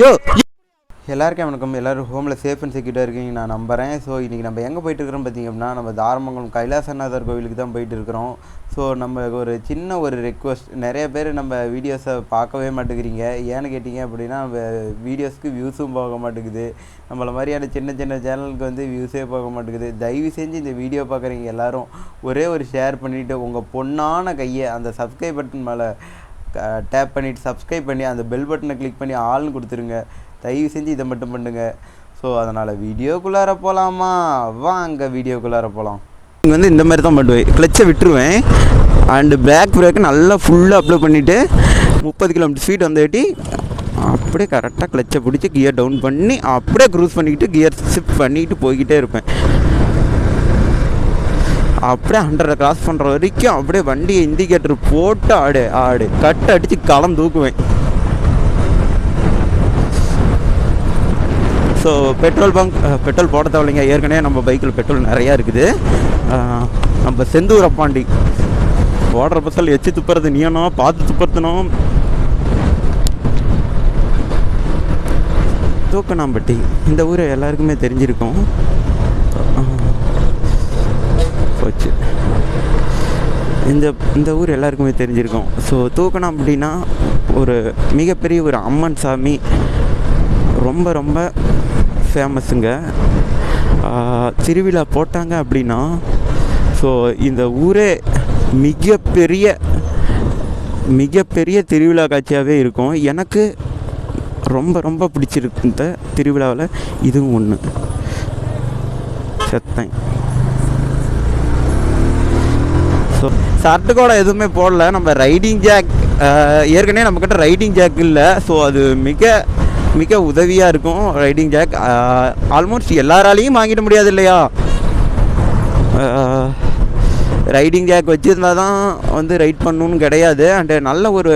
யோ எல்லாருக்கும் வணக்கம். எல்லோரும் ஹோமில் சேஃப் அண்ட் செக்யூர்டாக இருக்கீங்க நான் நம்புகிறேன் ஸோ இன்றைக்கி நம்ம எங்கே போயிட்டு இருக்கிறோம் பார்த்தீங்க அப்படின்னா நம்ம தாரமங்கலம் கைலாசநாதர் கோவிலுக்கு தான் போயிட்டு இருக்கிறோம் ஸோ நம்ம ஒரு சின்ன ஒரு ரெக்வஸ்ட் நிறைய பேர் நம்ம வீடியோஸை பார்க்கவே மாட்டேங்கிறீங்க. ஏன்னு கேட்டிங்க அப்படின்னா நம்ம வீடியோஸ்க்கு வியூஸும் போக மாட்டேங்குது. நம்மள மாதிரியான சின்ன சின்ன சேனலுக்கு வந்து வியூஸே போக மாட்டேங்குது. தயவு செஞ்சு இந்த வீடியோ பார்க்குறீங்க எல்லாரும். ஒரே ஒரு ஷேர் பண்ணிவிட்டு உங்கள் பொண்ணான கையை அந்த சப்ஸ்கிரைப் பட்டன் மேலே டேப் பண்ணிவிட்டு சப்ஸ்கிரைப் பண்ணி அந்த பெல் பட்டனை கிளிக் பண்ணி ஆள்னு கொடுத்துருங்க. தயவு செஞ்சு இதை மட்டும் பண்ணுங்கள் ஸோ அதனால் வீடியோக்குள்ளார போகலாமா வாங்க வீடியோக்குள்ளார போகலாம் இங்கே வந்து இந்த மாதிரி தான் பண்ணுவேன். கிளச்சை விட்டுருவேன். அண்டு பேக் பிரேக்கு நல்லா ஃபுல்லாக அப்ளை பண்ணிவிட்டு முப்பது கிலோமீட்டர் ஸ்பீட் வந்துட்டி அப்படியே கரெக்டாக கிளச்சை பிடிச்சி கியர் டவுன் பண்ணி அப்படியே க்ரூஸ் பண்ணிக்கிட்டு கியர் ஷிஃப்ட் பண்ணிக்கிட்டு போய்கிட்டே இருப்பேன். அப்படியே ஹண்ட்ரட் கிராஸ் பண்ணுற வரைக்கும் அப்படியே வண்டியை இண்டிகேட்டர் போட்டு ஆடு ஆடு. கட் அடித்து களம் தூக்குவேன். ஸோ பெட்ரோல் பங்க் பெட்ரோல் போட தேவையில்லைங்க. ஏற்கனவே நம்ம பைக்கில் பெட்ரோல் நிறையா இருக்குது. நம்ம செந்தூர் அப்பாண்டி ஓடுற பஸ்ஸில் எச்சு துப்புறது நீயனோ பார்த்து துப்புறத்தனும் தூக்கணாம்பட்டி. இந்த ஊர் எல்லாருக்குமே தெரிஞ்சிருக்கும் அஹ், போச்சு இந்த இந்த ஊர் எல்லாருக்குமே தெரிஞ்சிருக்கும். ஸோ தூக்கணம் அப்படின்னா ஒரு மிகப்பெரிய ஒரு அம்மன் சாமி. ரொம்ப ரொம்ப ஃபேமஸுங்க திருவிழா போட்டாங்க அப்படின்னா ஸோ இந்த ஊரே மிகப்பெரிய மிகப்பெரிய திருவிழா காட்சியாகவே இருக்கும். எனக்கு ரொம்ப ரொம்ப பிடிச்சிருக்கு இந்த திருவிழாவில் இதுவும் ஒன்று செத்தேன் ஸோ ஷர்ட்டு கூட எதுவுமே போடல. நம்ம ரைடிங் ஜாக் ஏற்கனவே நம்மக்கிட்ட ரைடிங் ஜாக் இல்லை. ஸோ அது மிக மிக உதவியாக இருக்கும் ரைடிங் ஜாக். ஆல்மோஸ்ட் எல்லாராலையும் வாங்கிட முடியாது இல்லையா? ரைடிங் ஜாக் வச்சுருந்தா தான் வந்து ரைட் பண்ணணும்னு கிடையாது. அண்டு நல்ல ஒரு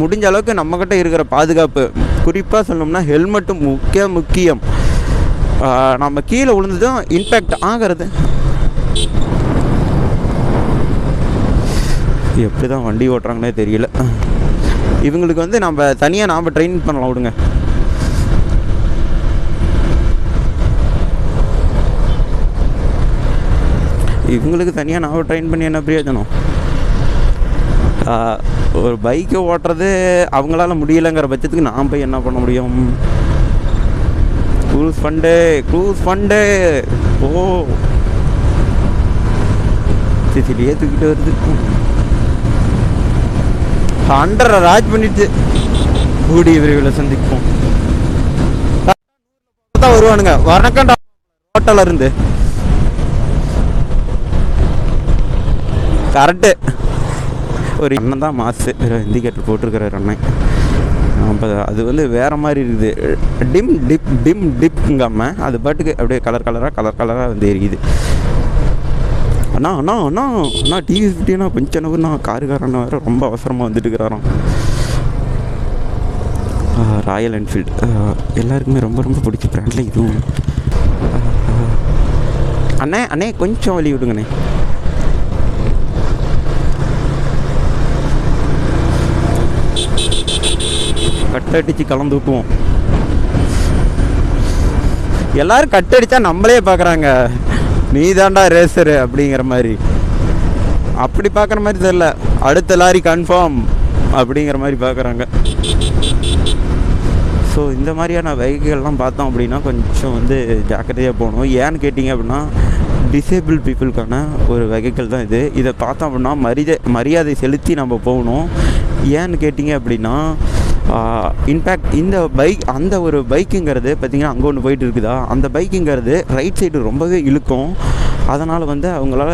முடிஞ்ச அளவுக்கு நம்மக்கிட்ட இருக்கிற பாதுகாப்பு. குறிப்பாக சொல்லணும்னா ஹெல்மெட்டும் முக்கிய முக்கியம். நம்ம கீழே விழுந்ததும் இம்பேக்ட் ஆகிறது. எப்படி தான் வண்டி ஓட்டுறாங்கன்னே தெரியல. இவங்களுக்கு வந்து நம்ம தனியாக நாம் ட்ரெயின் பண்ணலாம் விடுங்க. இவங்களுக்கு தனியாக நாம் ட்ரெயின் பண்ணி என்ன பிரயோஜனம்? ஒரு பைக்கை ஓட்டுறது அவங்களால முடியலைங்கிற பட்சத்துக்கு நாம் போய் என்ன பண்ண முடியும்? க்ரூஸ் ஃபண்டு க்ரூஸ் ஃபண்டு ஓ. சிசிலியே தூக்கிட்டு வருது. ஹண்ட்ரட் ராஜ் பண்ணிட்டு. கூடிய விரைவில் சந்திப்போம். தான் வருவானுங்க. வணக்கம்டா ஹோட்டல்ல இருந்து. கரெக்டு ஒரு அண்ணன் தான் மாசு. இண்டிகேட்டர் போட்டிருக்கிறார் அண்ணன். அப்போ அது வந்து வேறு மாதிரி இருக்குது. டிம் டிப் டிம் டிப்ங்காம அது பாட்டுக்கு அப்படியே கலர் கலராக கலர் கலராக வந்து எரியுது. அண்ணா அண்ணா அண்ணா அண்ணா டிவி ஃபிஃப்டினா கொஞ்சம் நவர்னா காருக்காரண்ணா வேறு ரொம்ப அவசரமாக வந்துட்டு இருக்கிறாராம் ராயல் என்ஃபீல்டு எல்லாருக்குமே ரொம்ப ரொம்ப பிடிச்ச ப்ராண்டில் இதுவும். அண்ணே அண்ணே கொஞ்சம் வழி விடுங்கண்ணே. கட்டடிச்சு கலந்துக்குவோம் எல்லாரும் கட்டடிச்சா நம்மளே பார்க்குறாங்க நீ தாண்டா ரேசரு அப்படிங்கிற மாதிரி. அப்படி பார்க்குற மாதிரி தெரியல. அடுத்த லாரி கன்ஃபார்ம் அப்படிங்கிற மாதிரி பார்க்குறாங்க. ஸோ இந்த மாதிரியான வெஹிக்கிள்லாம் பார்த்தோம் அப்படின்னா கொஞ்சம் வந்து ஜாக்கிரதையாக போகணும். ஏன்னு கேட்டிங்க அப்படின்னா டிசேபிள் பீப்புளுக்கான ஒரு வெஹிக்கிள் தான் இது. இதை பார்த்தோம் அப்படின்னா மரியாதை மரியாதை செலுத்தி நம்ம போகணும். ஏன்னு கேட்டிங்க அப்படின்னா இன்ஃபேக்ட் இந்த பைக் அந்த ஒரு பைக்குங்கிறது பார்த்திங்கன்னா அங்கே ஒன்று போயிட்டு இருக்குதா? அந்த பைக்குங்கிறது ரைட் சைடு ரொம்பவே இழுக்கும். அதனால் வந்து அவங்களால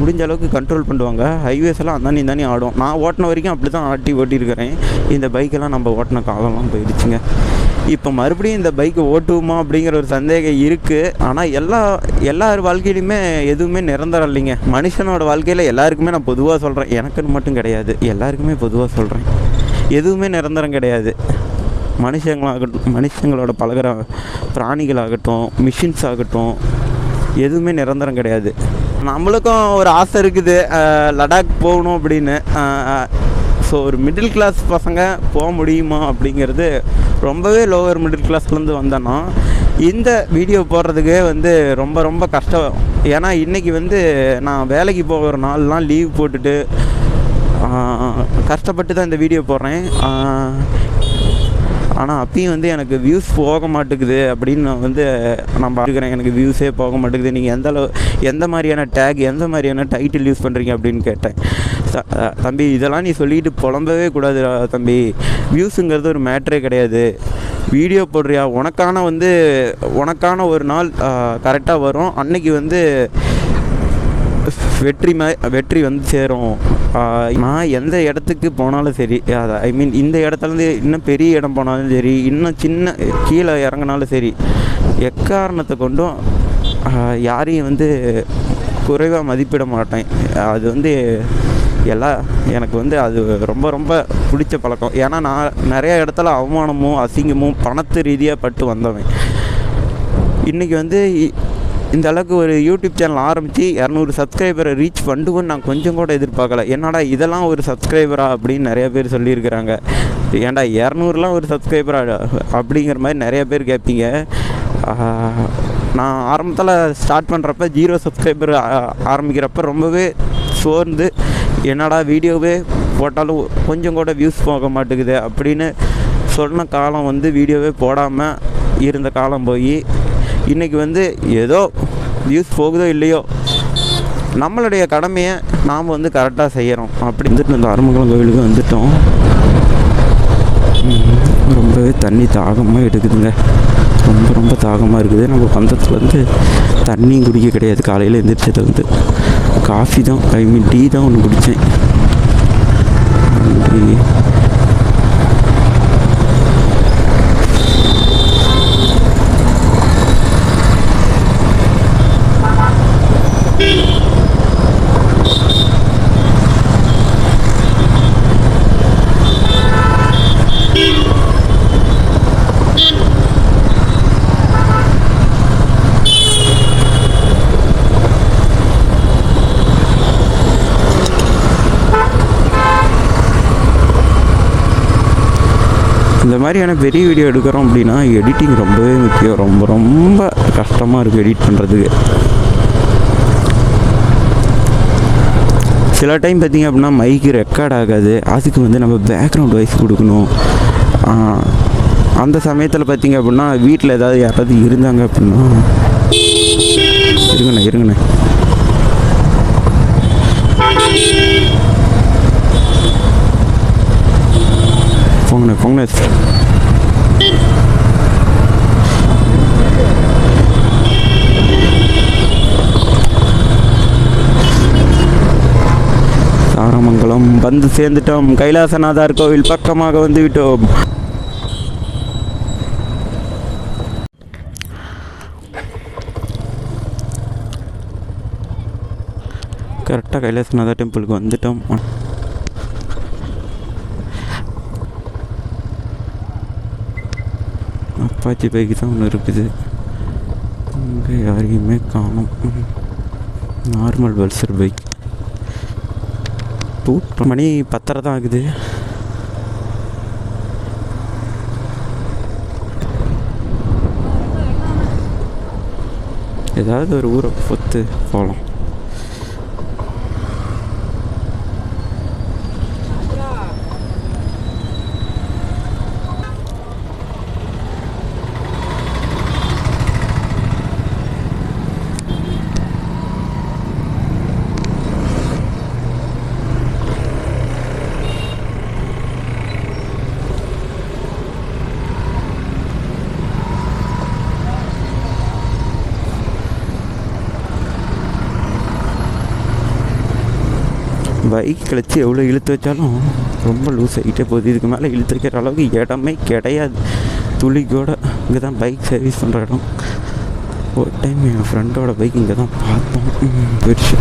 முடிஞ்ச அளவுக்கு கண்ட்ரோல் பண்ணுவாங்க. ஹைவேஸ் எல்லாம் அந்தானி தானே ஆடும். நான் ஓட்டின வரைக்கும் அப்படி தான் ஆட்டி ஓட்டியிருக்கிறேன். இந்த பைக்கெல்லாம் நம்ம ஓட்டின காலம்லாம் போயிடுச்சுங்க. இப்போ மறுபடியும் இந்த பைக்கை ஓட்டுவோமா அப்படிங்கிற ஒரு சந்தேகம் இருக்குது ஆனால் எல்லா எல்லார் வாழ்க்கையிலையுமே எதுவுமே நிரந்தரம் இல்லைங்க. மனுஷனோட வாழ்க்கையில் எல்லாருக்குமே நான் பொதுவாக சொல்கிறேன் எனக்குன்னு மட்டும் கிடையாது. எல்லாருக்குமே பொதுவாக சொல்கிறேன் எதுவுமே நிரந்தரம் கிடையாது. மனுஷங்களாகட்டும் மனுஷங்களோட பழகுற பிராணிகளாகட்டும் மிஷின்ஸ் ஆகட்டும் எதுவுமே நிரந்தரம் கிடையாது. நம்மளுக்கும் ஒரு ஆசை இருக்குது லடாக் போகணும் அப்படின்னு. ஸோ ஒரு மிடில் கிளாஸ் பசங்க போக முடியுமா அப்படிங்கிறது ரொம்பவே லோவர் மிடில் கிளாஸ்லேருந்து வந்தேன்னா இந்த வீடியோ போடுறதுக்கே வந்து ரொம்ப ரொம்ப கஷ்டம். ஏன்னா இன்றைக்கி வந்து நான் வேலைக்கு போகிற நாள்லாம் லீவ் போட்டுட்டு கஷ்டப்பட்டு தான் இந்த வீடியோ போடுறேன். ஆனால் அப்பயும் வந்து எனக்கு வியூஸ் போக மாட்டேங்குது அப்படின்னு நான் வந்து நான் பார்க்குறேன் எனக்கு வியூஸே போக மாட்டேங்குது. நீங்கள் எந்த அளவு எந்த மாதிரியான டேக் எந்த மாதிரியான டைட்டில் யூஸ் பண்ணுறீங்க அப்படின்னு கேட்டேன். தம்பி இதெல்லாம் நீ சொல்லிட்டு புலம்பவே கூடாது தம்பி. வியூஸுங்கிறது ஒரு மேட்ரே கிடையாது. வீடியோ போடுறியா? உனக்கான வந்து உனக்கான ஒரு நாள் கரெக்டாக வரும். அன்னைக்கு வந்து வெற்றி மா வெற்றி வந்து சேரும். நான் எந்த இடத்துக்கு போனாலும் சரி ஐ மீன் இந்த இடத்துலேருந்து இன்னும் பெரிய இடம் போனாலும் சரி இன்னும் சின்ன கீழே இறங்கினாலும் சரி எக்காரணத்தை கொண்டும் யாரையும் வந்து குறைவாக மதிப்பிட மாட்டேன். அது வந்து எல்லா எனக்கு வந்து அது ரொம்ப ரொம்ப பிடிச்ச பழக்கம். ஏன்னா நான் நிறைய இடத்துல அவமானமும் அசிங்கமும் பணத்து ரீதியாக பட்டு வந்தவன். இன்றைக்கி வந்து இ- இந்த அளவுக்கு ஒரு யூடியூப் சேனல் ஆரம்பித்து இரநூறு சப்ஸ்கிரைபரை ரீச் பண்ணுவோன்னு நான் கொஞ்சம் கூட எதிர்பார்க்கல. என்னடா இதெல்லாம் ஒரு சப்ஸ்கிரைபரா அப்படின்னு நிறைய பேர் சொல்லியிருக்கிறாங்க. ஏன்டா இரநூறுலாம் ஒரு சப்ஸ்கிரைபரா அப்படிங்கிற மாதிரி நிறைய பேர் கேட்பீங்க. நான் ஆரம்பத்தில் ஸ்டார்ட் பண்ணுறப்ப ஜீரோ சப்ஸ்கிரைபர் ஆரம்பிக்கிறப்ப ரொம்பவே சோர்ந்து என்னடா வீடியோவே போட்டாலும் கொஞ்சம் கூட வியூஸ் போக மாட்டேங்குது அப்படின்னு சொன்ன காலம் வந்து வீடியோவே போடாமல் இருந்த காலம் போய் இன்றைக்கி வந்து ஏதோ வியூஸ் போகுதோ இல்லையோ நம்மளுடைய கடமையை நாம் வந்து கரெக்டாக செய்கிறோம் அப்படி. வந்துட்டு இந்த அருமங்கலம் கோவிலுக்கு வந்துட்டோம். ரொம்பவே தண்ணி தாகமாக எடுக்குதுங்க. ரொம்ப ரொம்ப தாகமாக இருக்குது. நம்ம பந்தத்துலேருந்து தண்ணியும் குடிக்க கிடையாது. காலையில் எந்திரிச்சதுலேருந்து காஃபி தான் ஐ மீன் டீ தான் ஒன்று குடித்தேன் இந்த மாதிரியான பெரிய வீடியோ எடுக்கிறோம் அப்படின்னா எடிட்டிங் ரொம்பவே முக்கியம். ரொம்ப ரொம்ப கஷ்டமாக இருக்குது எடிட் பண்ணுறதுக்கு சில டைம் பார்த்திங்க அப்படின்னா மைக்கு ரெக்கார்ட் ஆகாது. அதுக்கு வந்து நம்ம பேக்ரவுண்ட் வாய்ஸ் கொடுக்கணும். அந்த சமயத்தில் பார்த்திங்க அப்படின்னா வீட்டில் ஏதாவது யாராவது இருந்தாங்க அப்படின்னா இருங்கண்ணே இருங்கண்ணே. போங்கண்ணே போங்கண்ணே தாரமங்கலம் வந்து சேர்ந்துட்டோம். கைலாசநாதர் கோவில் பக்கமாக வந்து விட்டோம் கரெக்டாக கைலாசநாதர் டெம்பிளுக்கு வந்துட்டோம். அப்பாச்சி பைக்கு தான் ஒன்று இருக்குது. இங்கே யாரையுமே காணும். நார்மல் பல்சர் பைக் டூ மணி பத்தரை தான் ஆகுது. ஏதாவது ஒரு ஊரை பொத்து போகலாம் பைக் கிளச்சி எவ்வளோ இழுத்து வச்சாலும் ரொம்ப லூஸ் ஆகிட்டே போகுது. இதுக்கு மேலே இழுத்து வைக்கிற அளவுக்கு இடமே கிடையாது. துளி கூட இங்கே தான் பைக் சர்வீஸ் பண்ணுற இடம். ஒரு டைம் என் ஃப்ரெண்டோட பைக் இங்கே தான் பார்த்தோம். பெருசு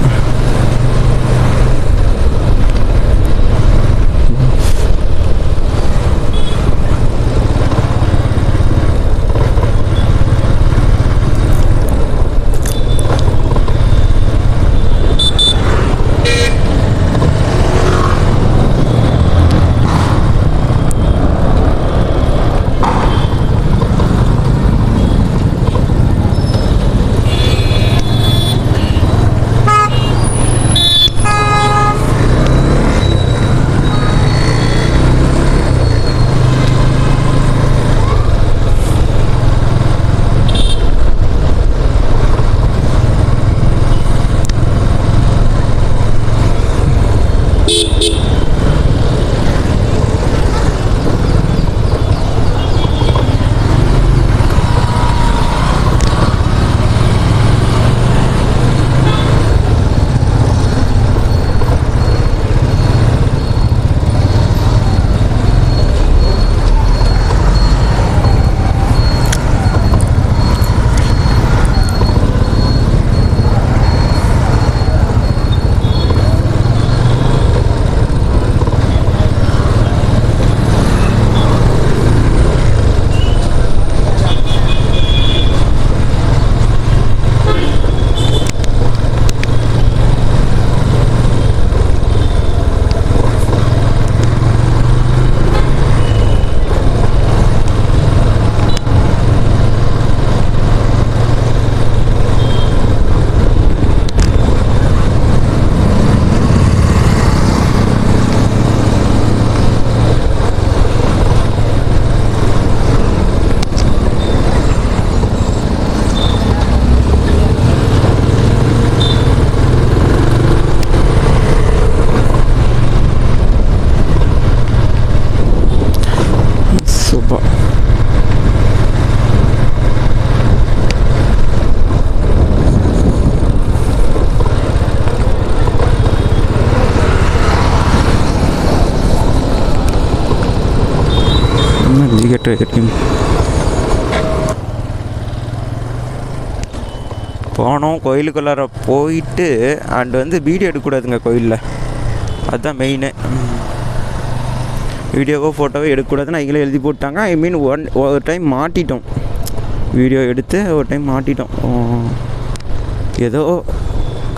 என்ன இண்டிகேட்டர் எரியும் போனோம். கோயிலுக்குள்ளார போயிட்டு அண்ட் வந்து வீடியோ எடுக்கக்கூடாதுங்க கோயிலில். அதுதான் மெயினு வீடியோவோ ஃபோட்டோவோ எடுக்கக்கூடாதுன்னு அவங்களே எழுதி போட்டாங்க. ஐ மீன் ஒன் ஒரு டைம் மாட்டிட்டோம். வீடியோ எடுத்து ஒரு டைம் மாட்டிட்டோம். ஏதோ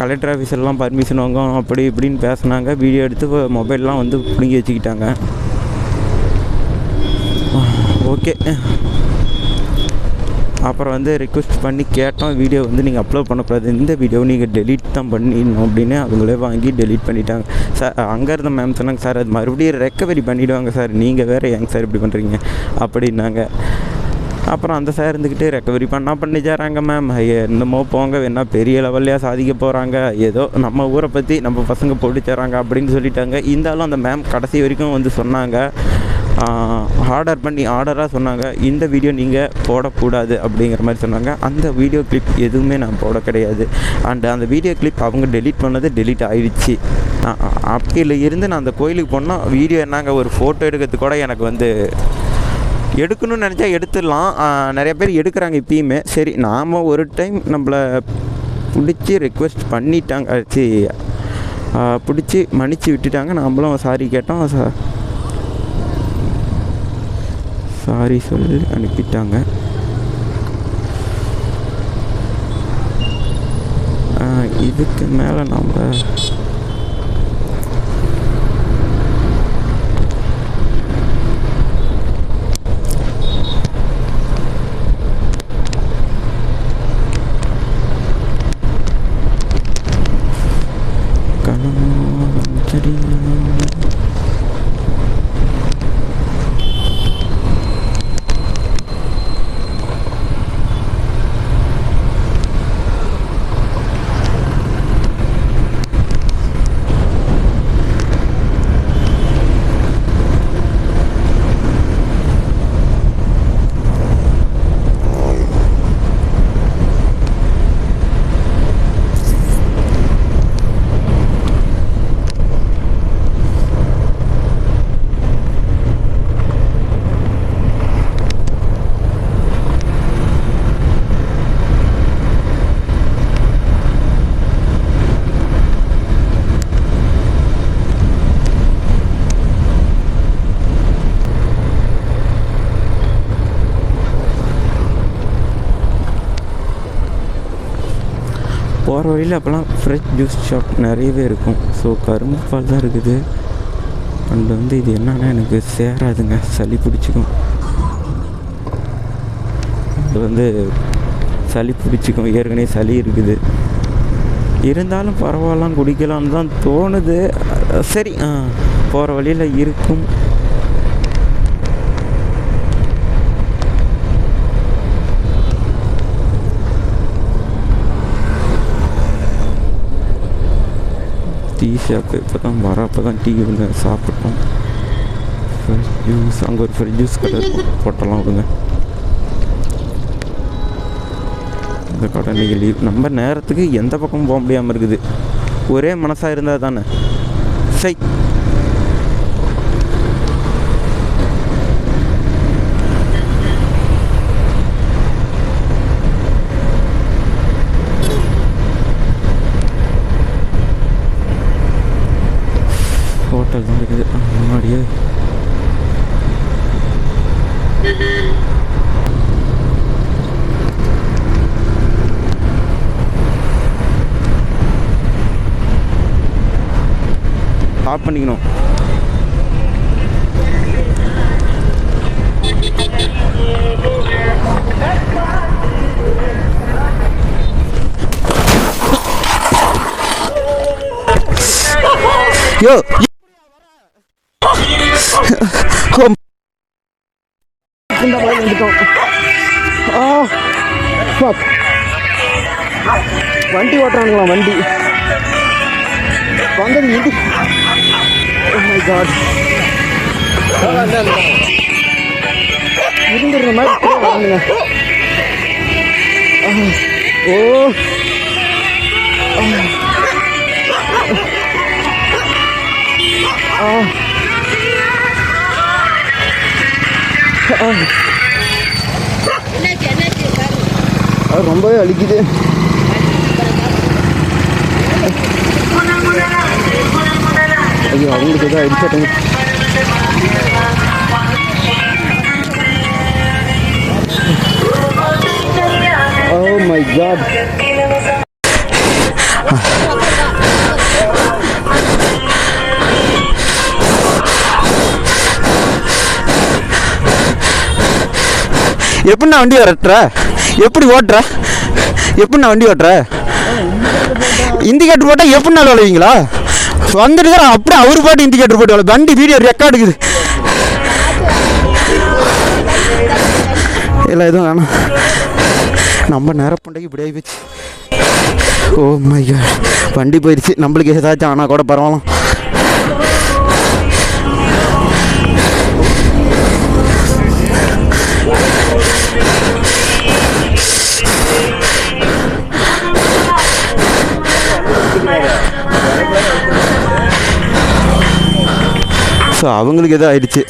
கலெக்டர் ஆஃபீஸர்லாம் எல்லாம் பர்மிஷன் வாங்கும் அப்படி இப்படின்னு பேசினாங்க. வீடியோ எடுத்து மொபைல்லாம் வந்து பிடுங்கி வச்சுக்கிட்டாங்க. ஓகே. அப்புறம் வந்து ரிக்வெஸ்ட் பண்ணி கேட்டோம். வீடியோ வந்து நீங்கள் அப்லோட் பண்ணக்கூடாது. இந்த வீடியோ நீங்கள் டெலீட் தான் பண்ணிடணும் அப்படின்னு அவங்களே வாங்கி டெலீட் பண்ணிட்டாங்க. சார் அங்கே இருந்த மேம் சொன்னாங்க சார் அது மறுபடியும் ரெக்கவரி பண்ணிவிடுவாங்க சார் நீங்கள் வேறு ஏங்க சார் இப்படி பண்ணுறீங்க அப்படின்னாங்க. அப்புறம் அந்த சார் இருந்துக்கிட்டு ரெக்கவரி பண்ணால் பண்ணி தராங்க மேம் என்னமோ போங்க. என்ன பெரிய லெவல்லையாக சாதிக்க போகிறாங்க ஏதோ நம்ம ஊரை பற்றி நம்ம பசங்க போட்டு தராங்க அப்படின்னு சொல்லிட்டாங்க. இருந்தாலும் அந்த மேம் கடைசி வரைக்கும் வந்து சொன்னாங்க. ஆர்டர் பண்ணி ஆர்டராக சொன்னாங்க. இந்த வீடியோ நீங்கள் போடக்கூடாது அப்படிங்கிற மாதிரி சொன்னாங்க. அந்த வீடியோ கிளிப் எதுவுமே நான் போட கிடையாது. அண்ட் அந்த வீடியோ கிளிப் அவங்க டெலீட் பண்ணது டெலீட் ஆகிடுச்சு அப்படியில் இருந்து நான் அந்த கோயிலுக்கு போனால் வீடியோ என்னங்க ஒரு ஃபோட்டோ எடுக்கிறதுக்கு கூட எனக்கு வந்து எடுக்கணும்னு நினச்சா எடுத்துடலாம். நிறைய பேர் எடுக்கிறாங்க இப்பயுமே. சரி நாம் ஒரு டைம் நம்மளை பிடிச்சி ரெக்வெஸ்ட் பண்ணிட்டாங்க. சி பிடிச்சி மன்னிச்சு விட்டுட்டாங்க. நம்மளும் சாரி கேட்டோம். சா சாரி சொல்லி அனுப்பிட்டாங்க. இதுக்கு மேலே நம்ம போகிற வழியில் அப்போல்லாம் ஃப்ரெஷ் ஜூஸ் ஷாப் நிறையவே இருக்கும். ஸோ கரும்பு பால் தான் இருக்குது. அண்ட் வந்து இது என்னன்னா எனக்கு சேராதுங்க. சளி பிடிச்சிக்கும். இது வந்து சளி பிடிச்சிக்கும். ஏற்கனவே சளி இருக்குது. இருந்தாலும் பரவாயில்லாம் குடிக்கலாம்னு தான் தோணுது. சரி போகிற வழியில் இருக்கும். டீ ஷாப்பு இப்போ தான் வர அப்போ தான் டீ வந்து சாப்பிட்டோம். ஃப்ரெஷ் ஜூஸ் அங்கே ஒரு ஃப்ரெஷ் ஜூஸ் கடை போட்டலாம் விடுங்க. இந்த கடை இன்றைக்கி லீவ் நம்ம நேரத்துக்கு எந்த பக்கமும் போக முடியாமல் இருக்குது. ஒரே மனசாக இருந்தால் தானே. சை ஹோட்டல் தான் இருக்குது ஆ, முன்னாடியே ஸ்டாப் பண்ணிக்கணும். யோ இந்த மாதிரி வந்துட்டோம் ஆ. வண்டி ஓட்டுறானுங்களா வண்டி. வந்தது ஓ மை காட் இருந்துடுற மாதிரி ஆ, ஓ. ரொம்பவே வலிக்குது எதாவது அடிச்சாட்டுங்க ஓ மை காட் எப்படி நான் வண்டி ஓட்டுற எப்படி ஓட்டுற? எப்படி நான் வண்டி ஓட்டுற? இண்டிகேட்டர் போட்டால் எப்படி நாள் வளைவீங்களா? வந்துட்டு தான் அப்படியே அவர் பாட்டு இண்டிகேட்டர் போட்டு வள வண்டி வீடியோ ரெக்கார்டு இருக்குது. இல்லை எதுவும் வேணாம். நம்ம நேரம் பண்டைக்கு இப்படி ஆகிப்போச்சு ஓ oh மை வண்டி போயிடுச்சு நம்மளுக்கு ஏதாச்சும் ஆனால் கூட பரவாயில்ல. ஸோ அவங்களுக்கு எதுவும் ஆயிடுச்சு.